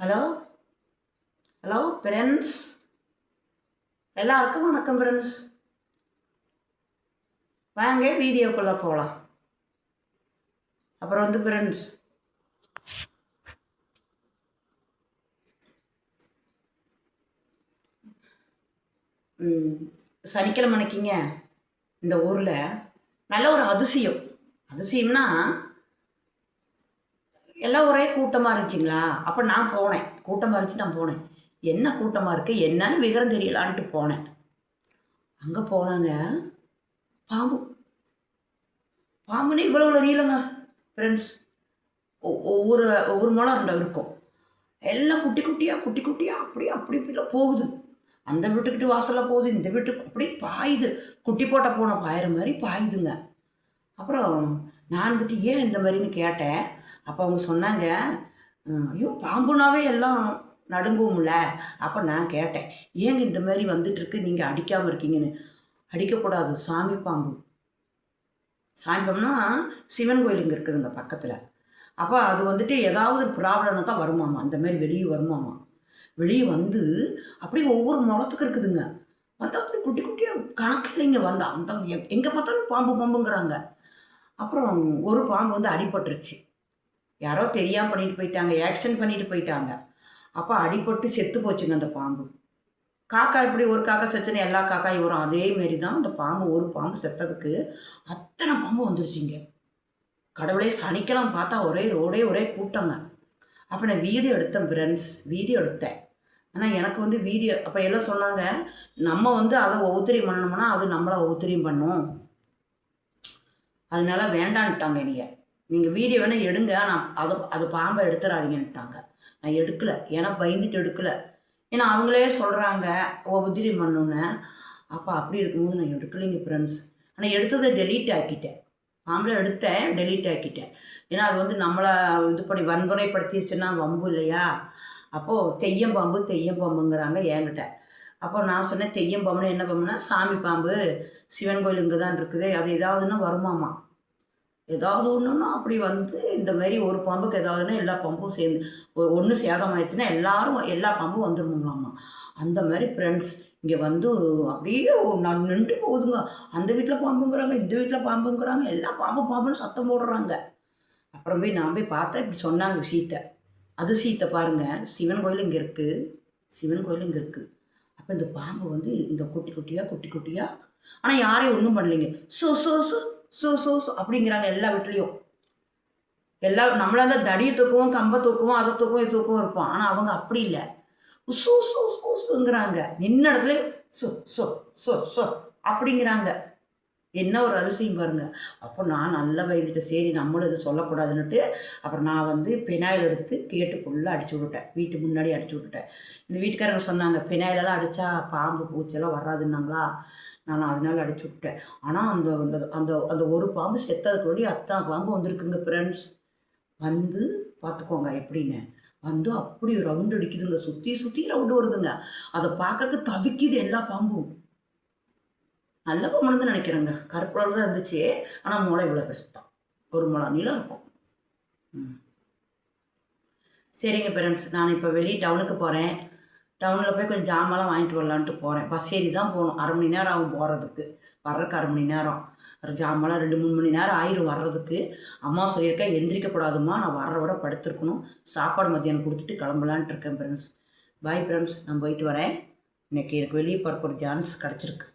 Hello? Hello friends எல்லாருக்கும் வணக்கம் friends வாங்க வீடியோக்குள்ளே போகலாம் அப்புறம் வந்து ஃப்ரெண்ட்ஸ் சனிக்கிழமை நினைக்கிங்க இந்த ஊரில் நல்ல ஒரு அதிசயம். அதிசயம்னா எல்லாம் ஒரே கூட்டமாக இருந்துச்சுங்களா? அப்போ நான் போனேன். கூட்டமாக இருந்துச்சு நான் போனேன். என்ன கூட்டமாக இருக்குது என்னன்னு விவரம் தெரியலான்ட்டு போனேன். அங்கே போனாங்க பாம்பு. பாம்புன்னு இவ்வளோ நீளங்க ஃப்ரெண்ட்ஸ் ஒவ்வொரு ஒவ்வொரு முளம் ரெண்டு இருக்கும். எல்லாம் குட்டி குட்டியாக குட்டி குட்டியாக அப்படியே அப்படி இப்படி போகுது. அந்த வீட்டுக்கிட்ட வாசலில் போகுது இந்த வீட்டுக்கு அப்படியே பாயுது. குட்டி போட்ட போன பாயிற மாதிரி பாயுதுங்க. அப்புறம் நான் வந்துட்டு ஏன் இந்த மாதிரின்னு கேட்டேன். அப்போ அவங்க சொன்னாங்க ஐயோ பாம்புனாவே எல்லாம் நடுங்குவோம்ல. அப்போ நான் கேட்டேன் ஏங்க இந்த மாதிரி வந்துட்டுருக்கு? நீங்கள் அடிக்காமல் இருக்கீங்கன்னு. அடிக்கக்கூடாது சாமி பாம்பு. சாமி பாம்புனா சிவன் கோயில் இங்கே இருக்குதுங்க பக்கத்தில். அப்போ அது வந்துட்டு ஏதாவது ப்ராப்ளம்னு ப்ராப்ளம்னா தான் வருமாமா அந்த மாதிரி வெளியே வருமாமா. வெளியே வந்து அப்படியே ஒவ்வொரு முளத்துக்கு இருக்குதுங்க. வந்து அப்படி குட்டி குட்டியாக கணக்கு இல்லைங்க வந்து அந்த எங்கே பார்த்தாலும் பாம்பு பாம்புங்கிறாங்க. அப்புறம் ஒரு பாம்பு வந்து அடிபட்டுருச்சு. யாரோ தெரியாமல் பண்ணிட்டு போயிட்டாங்க ஆக்ஷன் பண்ணிட்டு போயிட்டாங்க. அப்போ அடிபட்டு செத்து போச்சுங்க அந்த பாம்பு. காக்கா இப்படி ஒரு காக்கா செத்துன்னு எல்லா காக்காயும் வரும் அதேமாரி தான் அந்த பாம்பு ஒரு பாம்பு செத்ததுக்கு அத்தனை பாம்பு வந்துருச்சுங்க. கடவுளே சனிக்கிழமை பார்த்தா ஒரே ரோடே ஒரே கூட்டங்க. அப்போ நான் வீடியோ எடுத்தேன் ஃப்ரெண்ட்ஸ் வீடியோ எடுத்தேன். ஆனால் எனக்கு வந்து வீடியோ அப்போ எல்லாம் சொன்னாங்க நம்ம வந்து அதை ஒவ்வொருத்தரையும் பண்ணணும்னா அது நம்மளை ஒவ்வொருத்தரையும் பண்ணும். அதனால வேண்டான்ட்டாங்க என்னைய. நீங்கள் வீடியோ வேணால் எடுங்க நான் அது அது பாம்பை எடுத்துடாதீங்கன்ட்டாங்க நான் எடுக்கலை. ஏன்னா பயந்துட்டு எடுக்கலை. ஏன்னா அவங்களே சொல்கிறாங்க உதிரி பண்ணுன்னு அப்போ அப்படி இருக்கும்போது நான் எடுக்கலைங்க ஃப்ரெண்ட்ஸ் ஆனால் எடுத்ததை டெலீட் ஆக்கிட்டேன். பாம்பில் எடுத்தேன் டெலீட் ஆக்கிட்டேன். ஏன்னா அது வந்து நம்மளை இது பண்ணி வன்முறைப்படுத்திடுச்சுன்னா வம்பு இல்லையா? அப்போது தெய்யம் பாம்பு தெய்யம் பாம்புங்கிறாங்க என்கிட்ட. அப்போ நான் சொன்னேன் தெய்யம் பாம்புன்னு என்ன பாம்புனா சாமி பாம்பு. சிவன் கோயில் இங்கே தான் இருக்குது. அது ஏதாவதுன்னா வருமாமா? ஏதாவது ஒன்றுன்னா அப்படி வந்து இந்த மாதிரி ஒரு பாம்புக்கு ஏதாவதுன்னா எல்லா பாம்பும் சேர்ந்து ஒன்று சேதமாயிருச்சுன்னா எல்லாரும் எல்லா பாம்பும் வந்துடுங்களாம்மா அந்த மாதிரி ஃப்ரெண்ட்ஸ் இங்கே வந்து அப்படியே நான் நின்று போகுதுங்க. அந்த வீட்டில் பாம்புங்கிறாங்க இந்த வீட்டில் பாம்புங்கிறாங்க எல்லா பாம்பு பாம்புன்னு சத்தம் போடுறாங்க. அப்புறம் போய் நான் போய் பார்த்தேன் இப்படி சொன்னாங்க சீத்தை. அது சீத்தை பாருங்கள் சிவன் கோயில் இங்கே இருக்குது சிவன் கோயில் இங்கே இருக்குது அப்போ இந்த பாம்பு வந்து இந்த குட்டி குட்டியாக குட்டி குட்டியாக ஆனால் யாரையும் ஒன்றும் பண்ணலைங்க. So so so so so so அப்படிங்கிறாங்க எல்லா வீட்லேயும். எல்லா நம்மள அந்த தடியை தூக்குவோம் கம்பை தூக்குவோம் அதை தூக்குவோம் இது தூக்கவும் இருப்போம். ஆனால் அவங்க அப்படி இல்லை. சூ சூ உசு நின்ன இடத்துல சோ சோ சோ சோ அப்படிங்கிறாங்க. என்ன ஒரு அதிசயம் பாருங்க. அப்போ நான் நல்ல பயந்துட்டேன் சரி நம்மளும் இது சொல்லக்கூடாதுன்னுட்டு அப்புறம் நான் வந்து பெனாயில் எடுத்து கேட்டு ஃபுல்லாக அடிச்சு விட்டுட்டேன். வீட்டு முன்னாடி அடிச்சு விட்டுட்டேன். இந்த வீட்டுக்காரங்க சொன்னாங்க பெனாயிலெல்லாம் அடித்தா பாம்பு பூச்செல்லாம் வராதுன்னாங்களா? நான் அதனால அடிச்சு விட்டேன் ஆனால் அந்த அந்த அந்த அந்த ஒரு பாம்பு செத்ததுக்கு வழி அத்தனை பாம்பு வந்திருக்குங்க ஃப்ரெண்ட்ஸ் வந்து பார்த்துக்கோங்க எப்படின்னு. வந்து அப்படி ரவுண்டு அடிக்குதுங்க. சுற்றி சுற்றி ரவுண்டு வருதுங்க. அதை பார்க்கறதுக்கு தவிக்குது எல்லா பாம்பும். நல்ல பொம்மனு தான் நினைக்கிறேங்க. கருப்பு கலர் தான் இருந்துச்சு. ஆனால் முளை இவ்வளோ பெருசு தான். ஒரு மூளை நீளம் இருக்கும். ம். சரிங்க பேரண்ட்ஸ் நான் இப்போ வெளியே டவுனுக்கு போகிறேன் டவுனில் போய் கொஞ்சம் ஜாமான்லாம் வாங்கிட்டு வரலான்ட்டு போகிறேன் பஸ் ஏறி தான் போகணும். அரை மணி நேரம் ஆகும் போகிறதுக்கு வர்றதுக்கு அரை மணி நேரம். ஒரு ஜாமான்லாம் ரெண்டு மூணு மணி நேரம் ஆயிரும் வர்றதுக்கு. அம்மா சொல்லியிருக்கேன் எந்திரிக்கக்கூடாதும்மா நான் வர்ற வர படுத்துருக்கணும். சாப்பாடு மத்தியானம் கொடுத்துட்டு கிளம்பலான்ட்டு இருக்கேன் ஃப்ரெண்ட்ஸ் பாய் ஃப்ரெண்ட்ஸ் நான் போயிட்டு வரேன். இன்னைக்கு எனக்கு வெளியே போகிறக்கு ஒரு சான்ஸ் கிடச்சிருக்கு.